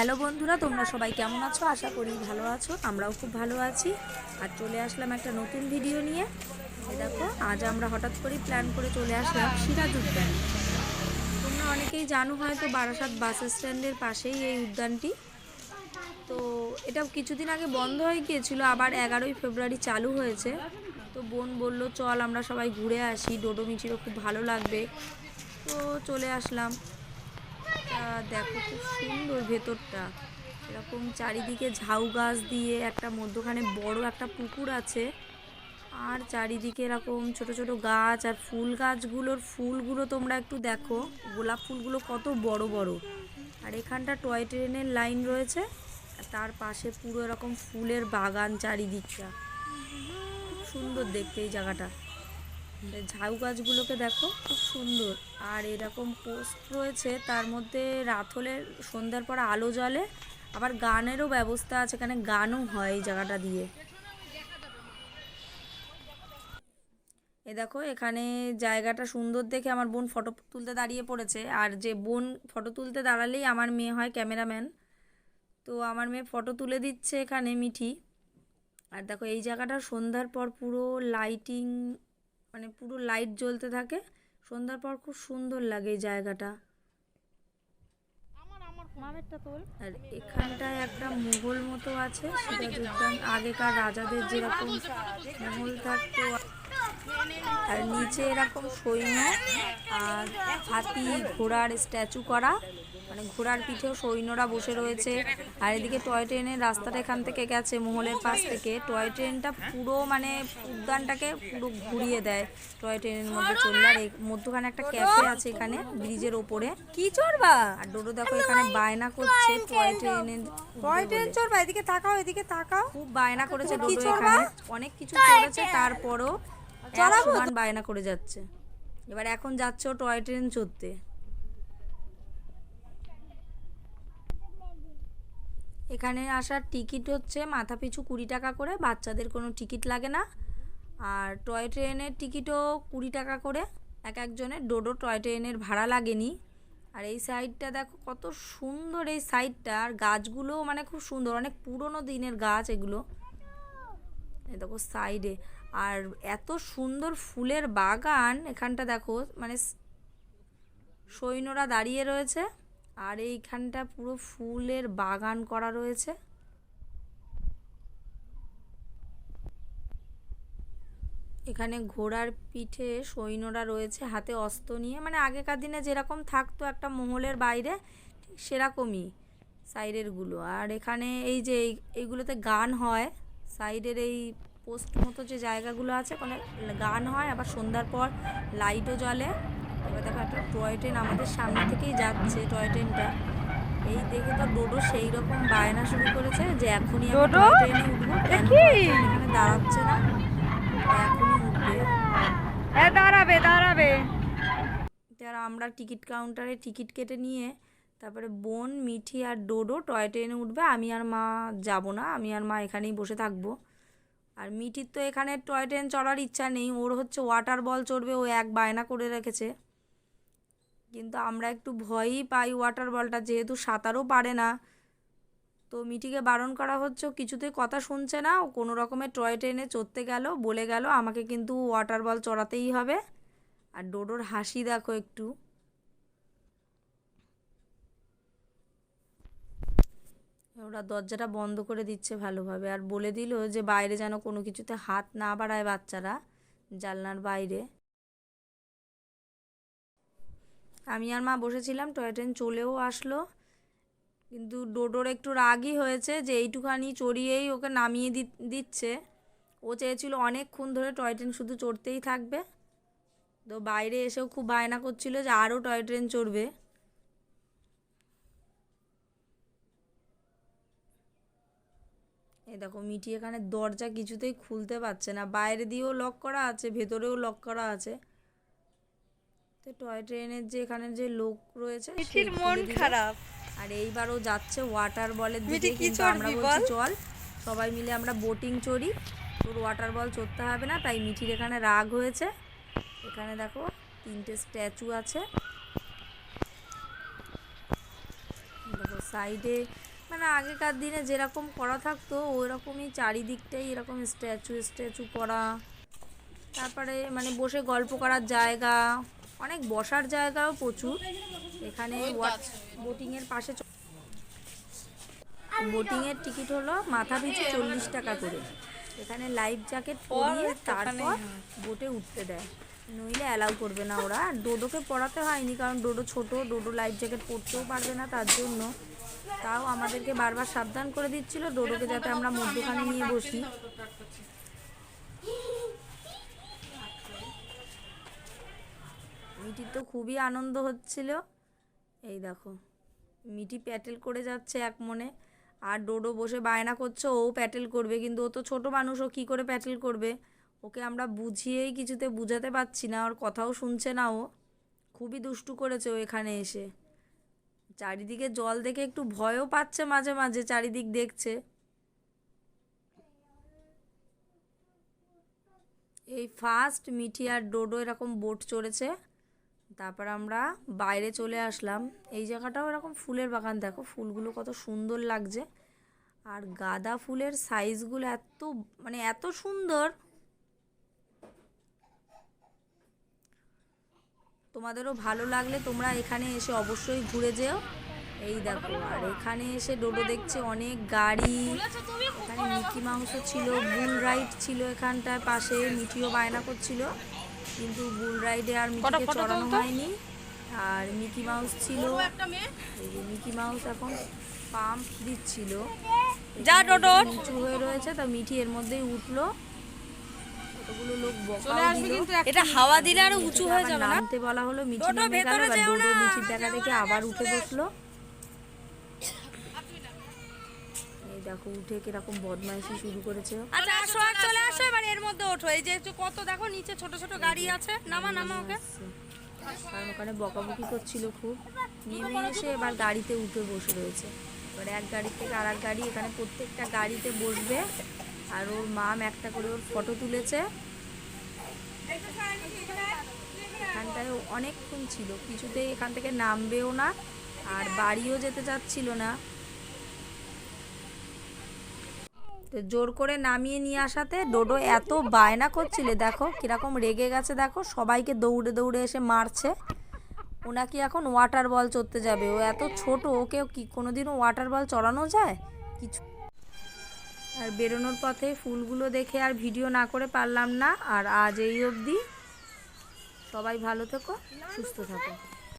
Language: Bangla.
হ্যালো বন্ধুরা, তোমরা সবাই কেমন আছো? আশা করি ভালো আছো, আমরাও খুব ভালো আছি। আর চলে আসলাম একটা নতুন ভিডিও নিয়ে। দেখো, আজ আমরা হঠাৎ করেই প্ল্যান করে চলে আসলাম সিরাজ উদ্যান তোমরা অনেকেই জানো হয়তো বারাসাত বাস স্ট্যান্ডের পাশেই এই উদ্যানটি। তো এটা কিছুদিন আগে বন্ধ হয়ে গিয়েছিল, আবার এগারোই ফেব্রুয়ারি চালু হয়েছে। তো বোন বলল, চল আমরা সবাই ঘুরে আসি ডোডো মিচিরও খুব ভালো লাগবে। তো চলে আসলাম। তা দেখো খুব সুন্দর ভেতরটা। এরকম চারিদিকে ঝাউ গাছ দিয়ে একটা মধ্যখানে বড় একটা পুকুর আছে। আর চারিদিকে এরকম ছোট ছোট গাছ আর ফুল গাছগুলোর ফুলগুলো তোমরা একটু দেখো। গোলাপ ফুলগুলো কত বড় বড়। আর এখানটা টয় ট্রেনের লাইন রয়েছে। তার পাশে পুরো এরকম ফুলের বাগান চারিদিকটা। খুব সুন্দর দেখতে এই জায়গাটা। ঝাউ গাছগুলোকে দেখো, খুব সুন্দর। আর এরকম পোস্ট রয়েছে, তার মধ্যে রাত হলে সন্ধ্যার পর আলো জ্বলে, আবার গানেরও ব্যবস্থা আছে, এখানে গানও হয় এই জায়গাটা দিয়ে। এ দেখো, এখানে জায়গাটা সুন্দর দেখে আমার বোন ফটো তুলতে দাঁড়িয়ে পড়েছে। আর যে বোন ফটো তুলতে দাঁড়ালেই আমার মেয়ে হয় ক্যামেরাম্যান। তো আমার মেয়ে ফটো তুলে দিচ্ছে এখানে মিঠি। আর দেখো, এই জায়গাটা সন্ধ্যার পর পুরো লাইটিং মানে পুরো লাইট জ্বলতে থাকে। সন্ধ্যার পর খুব সুন্দর লাগে এই জায়গাটা। আর এখানটায় একটা মহল মতো আছে সেটা আগেকার রাজাদের যেরকম মহল থাকতো। আর নিচে এরকম সৈন্য আর হাতি ঘোড়ার স্ট্যাচু করা। মানে ঘোড়ার পিঠেও সৈন্যরা বসে রয়েছে। আর এদিকে টয় ট্রেনের রাস্তাটা এখান থেকে গেছে মহলের পাশ থেকে। টয় ট্রেনটা পুরো মানে উদ্যানটাকে পুরো ঘুরিয়ে দেয় টয় ট্রেনের মধ্যে চললে। আর এই মধ্যখানে একটা ক্যাফে আছে এখানে ব্রিজের ওপরে। কি চড়বা আর ডোডো দেখো এখানে বায়না করছে টয় ট্রেনের। টয় ট্রেন চড়বা এদিকে তাকাও এদিকে তাকাও। খুব বায়না করেছে ডোডো এখানে। অনেক কিছু চড়েছে তারপরও চড়াবো? সমান বায়না করে যাচ্ছে। এবার এখন যাচ্ছে টয় ট্রেন চড়তে। এখানে আসার টিকিট হচ্ছে মাথা পিছু কুড়ি টাকা করে, বাচ্চাদের কোনো টিকিট লাগে না। আর টয় ট্রেনের টিকিটও কুড়ি টাকা করে, এক একজনের ডোডো টয় ট্রেনের ভাড়া লাগেনি। আর এই সাইডটা দেখো কত সুন্দর এই সাইডটা, আর গাছগুলো মানে খুব সুন্দর, অনেক পুরনো দিনের গাছ এগুলো। দেখো সাইডে, আর এত সুন্দর ফুলের বাগান, এখানটা দেখো মানে সৈন্যরা দাঁড়িয়ে রয়েছে। আর এইখানটা পুরো ফুলের বাগান করা রয়েছে। এখানে ঘোড়ার পিঠে সৈন্যরা রয়েছে, হাতে অস্ত্র নিয়ে। মানে আগেকার দিনে যেরকম থাকতো একটা মহলের বাইরে, ঠিক সেরকমই সাইডেরগুলো আর এখানে এই যে এই- এইগুলোতে গান হয়, সাইডের এই পোস্ট মতো যে জায়গাগুলো আছে, ওখানে গান হয়, আবার সন্ধ্যার পর লাইটও জ্বলে। এবার দেখো একটা টয় ট্রেন আমাদের সামনে থেকেই যাচ্ছে টয় ট্রেনটা এই দেখে তো ডোডো সেই রকম বায়না শুরু করেছে যে এখনই ডোডো? ট্রেনে উঠবো। এখানে দাঁড়াচ্ছে না? এখনই উঠবে। এ দাঁড়াবে দাঁড়াবে। আর আমরা টিকিট কাউন্টারে টিকিট কেটে নিয়ে তারপরে বোন মিঠি আর ডোডো টয় ট্রেনে উঠবে আমি আর মা যাব না আমি আর মা এখানেই বসে থাকব। আর মিঠির তো এখানে টয় ট্রেন চড়ার ইচ্ছা নেই ওর হচ্ছে ওয়াটার বল চড়বে ও এক বায়না করে রেখেছে। কিন্তু আমরা একটু ভয়ই পাই ওয়াটার বলটা যেহেতু সাঁতারও পারে না। তো মিঠিকে বারণ করা হচ্ছে কিছুতেই কথা শুনছে না, ও কোনো রকমের টয় ট্রেনে চড়তে গেল, বলে গেল, আমাকে কিন্তু ওয়াটার বল চড়াতেই হবে। আর ডোডোর হাসি দেখো একটু। ওরা দরজাটা বন্ধ করে দিচ্ছে ভালোভাবে, আর বলে দিল যে বাইরে যেন কোনো কিছুতে হাত না বাড়ায় বাচ্চারা, জানলার বাইরে। আমি আর মা বসেছিলাম, টয় ট্রেন চলেও আসলো। কিন্তু ডোডোর একটু রাগই হয়েছে যে এইটুখানি চড়িয়েই ওকে নামিয়ে দিচ্ছে। ও চেয়েছিল অনেকক্ষণ ধরে টয় ট্রেন শুধু চড়তেই থাকবে। তো বাইরে এসেও খুব বায়না করছিল যে আরও টয় ট্রেন চড়বে। এ দেখো মিটি এখানে দরজা কিছুতেই খুলতে পারছে না। বাইরে দিয়েও লক করা আছে, ভেতরেও লক করা আছে। তো টয় ট্রেনের যে এখানে যে লোক রয়েছে মিঠির মন খারাপ। আর এইবারও যাচ্ছে ওয়াটার বলের দিকে কিন্তু আমরা বলছি বল? চল। সবাই মিলে আমরা বোটিং চড়ি। তোর ওয়াটার বল চড়তে হবে না তাই মিঠির এখানে রাগ হয়েছে। এখানে দেখো তিনটে স্ট্যাচু আছে। দেখো সাইডে মানে আগেকার দিনে যেরকম করা থাকতো ওই রকমই চারিদিকটাই এরকম স্ট্যাচু স্ট্যাচু করা। তারপরে মানে বসে গল্প করার জায়গা। অনেক বসার জায়গাও প্রচুর। এখানে বোটিংয়ের পাশে বোটিংয়ের টিকিট হলো মাথা পিছু চল্লিশ টাকা করে। এখানে লাইফ জ্যাকেট পরিয়ে তারপর বোটে উঠতে দেয়। নইলে অ্যালাউ করবে না ওরা। ডোডোকে পড়াতে হয়নি কারণ ডোডো ছোট ডোডো লাইফ জ্যাকেট পরতেও পারবে না তার জন্য। তাও আমাদেরকে বারবার সাবধান করে দিচ্ছিল ডোডোকে যাতে আমরা মধ্যখানে নিয়ে বসি। মিটির তো খুবই আনন্দ হচ্ছিল। এই দেখো মিটি প্যাটেল করে যাচ্ছে এক মনে। আর ডোডো বসে বায়না করছে, ও প্যাটেল করবে, কিন্তু ও তো ছোট মানুষ, ও কী করে প্যাটেল করবে? ওকে আমরা বুঝিয়েই কিছুতে বুঝাতে পারছি না ওর কথাও শুনছে না ও। খুবই দুষ্টু করেছে ও এখানে এসে। চারিদিকে জল দেখে একটু ভয়ও পাচ্ছে মাঝে মাঝে, চারিদিক দেখছে। এই ফার্স্ট মিঠি আর ডোডো এরকম বোট চড়েছে। তারপর আমরা বাইরে চলে আসলাম। এই জায়গাটাও এরকম ফুলের বাগান। দেখো ফুলগুলো কত সুন্দর লাগছে। আর গাঁদা ফুলের সাইজগুলো এত মানে এত সুন্দর। তোমাদেরও ভালো লাগলে তোমরা এখানে এসে অবশ্যই ঘুরে যেও। এই দেখো, আর এখানে এসে ডোডো দেখছে অনেক গাড়ি। এখানে মিকি মাংস ছিল বুল রাইড ছিল এখানটায় পাশে, মিঠিও বায়না করছিল। কিন্তু বুল রাইডে আর মিকিকে চড়ানো হয়নি। আর মিকি মাউস ছিল। মিকি মাউস এখন পাম্প দিচ্ছিল। যা ডোডো। নিচু হয়ে রয়েছে তা মিঠি এর মধ্যেই উঠল। কতগুলো লোক বকাও দিল। এটা হাওয়া দিলে আরও উঁচু হয়ে যাবে না? নামতে বলা হলো মিঠি নেমে গেল মিঠির দেখা দেখে আবার উঠে বসল। দেখো উঠে কীরকম বদমাইশি শুরু করেছে। আচ্ছা আসো আর চলে আসো এবার এর মধ্যে ওঠো। এই যে কত দেখো নিচে ছোট ছোট গাড়ি আছে। নামা নামা ওকে। কারণ ওখানে বকাবকি করছিল খুব। নেমে এসে এবার গাড়িতে উঠে বসে রয়েছে। এবার এক গাড়ি থেকে আর এক গাড়ি এখানে প্রত্যেকটা গাড়িতে বসবে। আর ওর মাম একটা করে ওর ফটো তুলেছে। এখানটায় অনেকক্ষণ ছিল কিছুতেই এখান থেকে নামবেও না আর বাড়িও যেতে চাচ্ছিল না। তো জোর করে নামিয়ে নিয়ে আসাতে ডোডো এত বায়না করছিলে, দেখো কীরকম রেগে গেছে, দেখো সবাইকে দৌড়ে দৌড়ে এসে মারছে। ও নাকি এখন ওয়াটার বল চড়তে যাবে, ও এত ছোট, ওকে কি কোনোদিনও ওয়াটার বল চড়ানো যায়? কিছু আর বেরোনোর পথে ফুলগুলো দেখে আর ভিডিও না করে পারলাম না, আর আজ এই অবধি। সবাই ভালো থেকো, সুস্থ থাকো।